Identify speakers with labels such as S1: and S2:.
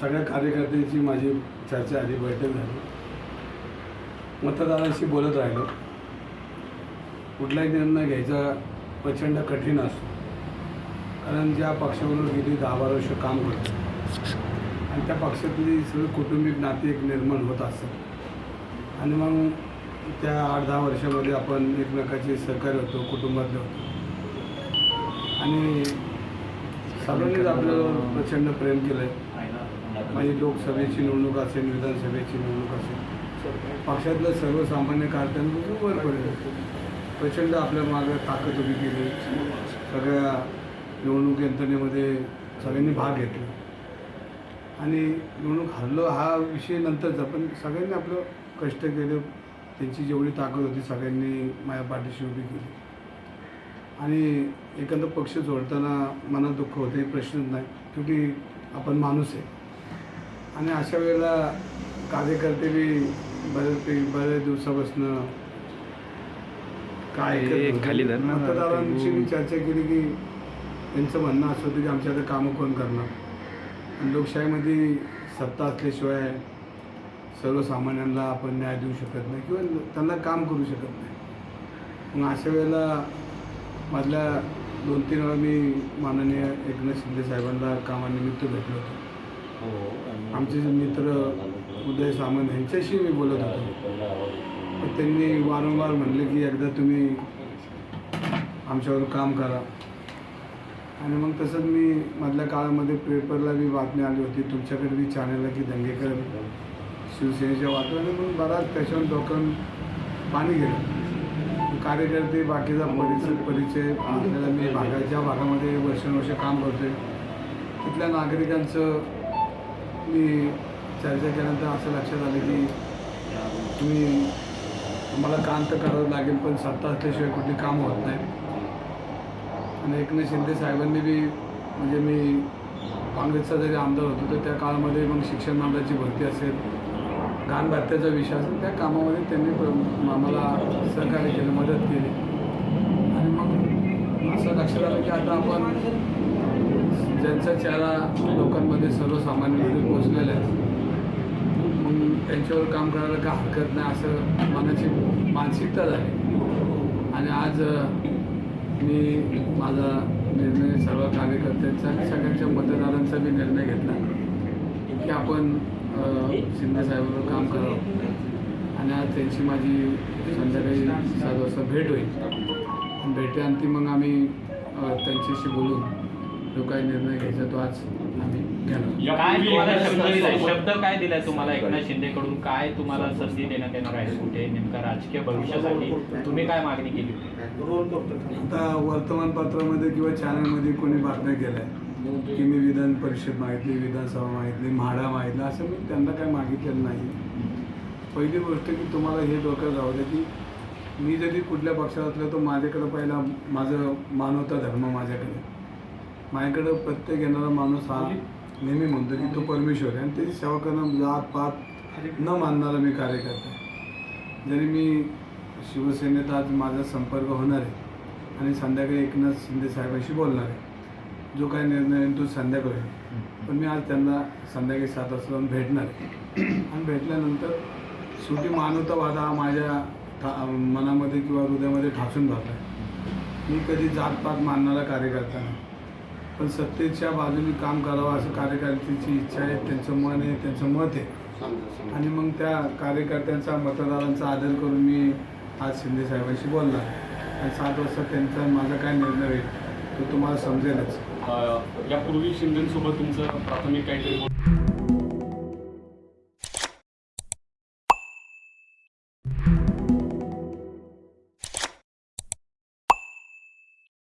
S1: सगळ्या कार्यकर्त्यांची माझी चर्चा आली बैठक झाली. मतदारांशी बोलत राहिलो. कुठलाही निर्णय घ्यायचा प्रचंड कठीण असतो. कारण ज्या पक्षाबरोबर गेली दहा बारा वर्ष काम करतो आणि त्या पक्षातली सगळी कौटुंबिक नाती एक निर्माण होत असतात. आणि मग त्या आठ दहा वर्षामध्ये आपण एकमेकाचे सहकार्य होतो कुटुंबातले होतो. आणि सगळ्यांनीच आपल्यावर प्रचंड प्रेम केलं आहे माझी लोकसभेची निवडणूक असेल विधानसभेची निवडणूक असेल. पक्षातलं सर्वसामान्य कार्यकर्त्यांनी वर पडले. प्रचंड आपल्या मागे ताकद उभी केली. सगळ्या निवडणूक यंत्रणेमध्ये सगळ्यांनी भाग घेतला. आणि निवडणूक हरलो हा विषय नंतरचा पण सगळ्यांनी आपलं कष्ट केले. त्यांची जेवढी ताकद होती सगळ्यांनी माझ्या पाठीशी उभी केली. आणि एखादा पक्ष जोडताना मनात दुःख होते प्रश्नच नाही. शेवटी आपण माणूस आहे. आणि अशा वेळेला कार्यकर्ते बी बरेच बऱ्याच दिवसापासून काय.
S2: खाली.
S1: मतदारांशी मी चर्चा केली की त्यांचं म्हणणं असं होतं की आमच्या आता कामं कोण करणार आणि लोकशाहीमध्ये सत्ता असल्याशिवाय सर्वसामान्यांना आपण न्याय देऊ शकत नाही किंवा त्यांना काम करू शकत नाही मग अशा वेळेला मधल्या दोन तीन वेळा मी माननीय एकनाथ शिंदे साहेबांना कामानिमित्त भेटलो होतो हो, आमचे जे मित्र उदय सामंत यांच्याशी मी बोलत होतो. त्यांनी वारंवार म्हणले की एकदा तुम्ही आमच्यावर काम करा. आणि मग तसंच मी मधल्या काळामध्ये पेपरला बी बातमी आली होती तुमच्याकडे बी चॅनलला की दंगेकर शिवसेनेच्या वातावरणाने मग बराच त्याच्यावर डोकं पाणी गेलं. कार्यकर्ते बाकीचा परिचय परिचय आपल्याला मी भागा ज्या भागामध्ये वर्षानुवर्ष काम करतोय तिथल्या नागरिकांचं मी चर्चा केल्यानंतर असं लक्षात आलं की तुम्ही मला काम तर करावं लागेल पण सत्ता असल्याशिवाय कुठली कामं होत नाही आणि एकनाथ शिंदे साहेबांनी बी म्हणजे मी काँग्रेसचा जरी आमदार होतो तर त्या काळामध्ये मग शिक्षण मंडळाची भरती असेल घाण भत्त्याचा विषय असेल त्या कामामध्ये त्यांनी आम्हाला सहकार्य केलं मदत केली. आणि मग असं लक्षात आलं की आता आपण ज्यांचा चेहरा लोकांमध्ये सर्वसामान्यांमध्ये पोचलेला आहे. मग त्यांच्यावर काम करायला का हरकत नाही असं मनाची मानसिकता झाली आणि आज मी माझा निर्णय सर्व कार्यकर्त्यांचा आणि सगळ्यांच्या मतदारांचा मी निर्णय घेतला. की आपण अ, शिंदे साहेबांवर काम करावं. आणि आज त्यांची माझी संध्याकाळी सात वाजता भेट होईल. आणि भेटेअंती मग आम्ही त्यांच्याशी बोलून जो काही निर्णय घ्यायचा तो आज आम्ही घेणार.
S3: काय तुम्हाला शब्द दिलाय? शब्द काय दिलाय तुम्हाला एकनाथ शिंदेकडून? काय तुम्हाला संधी देण्यात येणार आहे? कुठे नेमका राजकीय भविष्यासाठी? तुम्ही काय मागणी केली?
S1: आता वर्तमानपत्रामध्ये किंवा चॅनलमध्ये कोणी बातम्या केल्या की मी विधान परिषद मागितली विधानसभा मागितली म्हाडा मागितलं असं मी त्यांना काय मागितलेलं नाही. पहिली गोष्ट की तुम्हाला हे डोक्यात राहू द्या की मी जरी कुठल्या पक्षात असलो तर माझ्याकडं पहिला माझं मानवता धर्म माझ्याकडे. माझ्याकडं प्रत्येक येणारा माणूस हा नेहमी म्हणतो की तो परमेश्वर आहे. आणि त्याची सेवा करणं जात पात न मानणारा मी कार्यकर्ता आहे. जरी मी शिवसेनेत आज माझा संपर्क होणार आहे आणि संध्याकाळी एकनाथ शिंदे साहेबांशी बोलणार आहे. जो काही निर्णय आहे तो संध्याकाळी पण मी आज त्यांना संध्याकाळी सात वाजता जाऊन भेटणार आहे. आणि भेटल्यानंतर शेवटी मानवतावाद हा माझ्या ठा मनामध्ये किंवा हृदयामध्ये ठासून भरला आहे. मी कधी जातपात मानणारा कार्यकर्ता नाही. पण सत्तेच्या बाजूने काम करावं असं कार्यकर्त्याची इच्छा आहे त्यांचं मन आहे त्यांचं मत आहे. आणि मग त्या कार्यकर्त्यांचा मतदारांचा आदर करून मी आज शिंदे साहेबांशी बोलणार. आणि सात वाजता त्यांचा माझा काय निर्णय होईल तो तुम्हाला समजेलच.
S4: यापूर्वी शिंदेसोबत तुमचं प्राथमिक काहीतरी